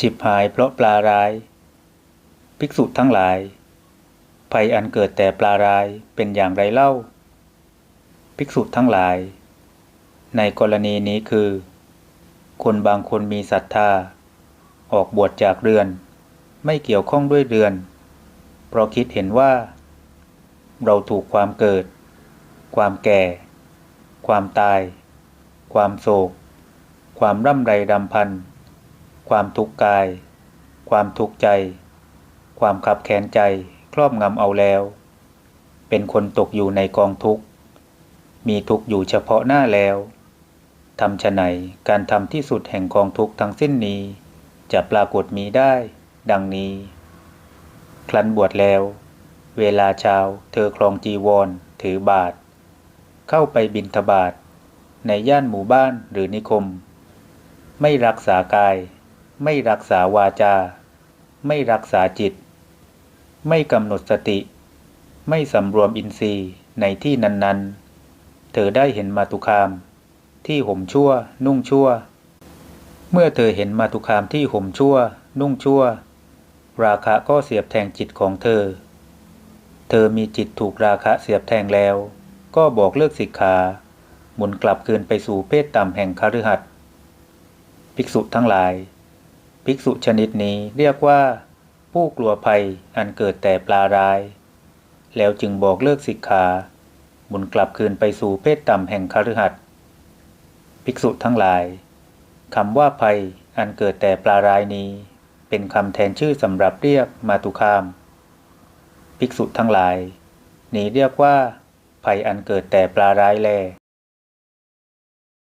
ฉิบหายเพราะปลาร้าย ภิกษุทั้งหลาย ภัยอันเกิดแต่ปลาร้ายเป็นอย่างไรเล่า ภิกษุทั้งหลาย ในกรณีนี้คือ คนบางคนมีศรัทธา ออกบวชจากเรือน ไม่เกี่ยวข้องด้วยเรือน เพราะคิดเห็นว่า เราถูกความเกิด ความแก่ ความตาย ความโศก ความร่ำไรรำพัน ความทุกข์กาย ความทุกข์ใจ ความขับแค้นใจครอบงำเอาแล้ว เป็นคนตกอยู่ในกองทุกข์ มีทุกข์อยู่เฉพาะหน้าแล้วทำฉะไหนการทำที่สุดแห่งกองทุกข์ทั้งสิ้นนี้ จะปรากฏมีได้ ดังนี้ ครั้นบวชแล้ว เวลาเช้าเธอครองจีวร ถือบาท เข้าไปบินทบาทในย่านหมู่บ้านหรือนิคม ไม่รักษากาย ไม่รักษาวาจา ไม่รักษาจิต ไม่กำหนดสติ ไม่สำรวมอินทรีย์ในที่นั้นๆ เธอได้เห็นมาตุคาม ที่ห่มชั่ว นุ่งชั่ว เมื่อเธอเห็นมาตุคามที่ห่มชั่ว นุ่งชั่ว ราคะก็เสียบแทงจิตของเธอ เธอมีจิตถูกราคะเสียบแทงแล้ว ก็บอกเลิกสิกขาหมุนกลับคืนไปสู่เพศต่ำแห่งคฤหัสถ์ภิกษุทั้งหลาย ภิกษุชนิดนี้เรียกว่า ผู้กลัวภัยอันเกิดแต่ปลาร้าย แล้วจึงบอกเลิกสิกขาหมุนกลับคืนไปสู่เพศต่ำแห่งคฤหัสถ์ภิกษุทั้งหลายคำว่าภัยอันเกิดแต่ปลาร้ายนี้ เป็นคำแทนชื่อสำหรับเรียกมาตุคาม ภิกษุทั้งหลาย นี้เรียกว่า ภัยอันเกิดแต่ปลาร้ายแล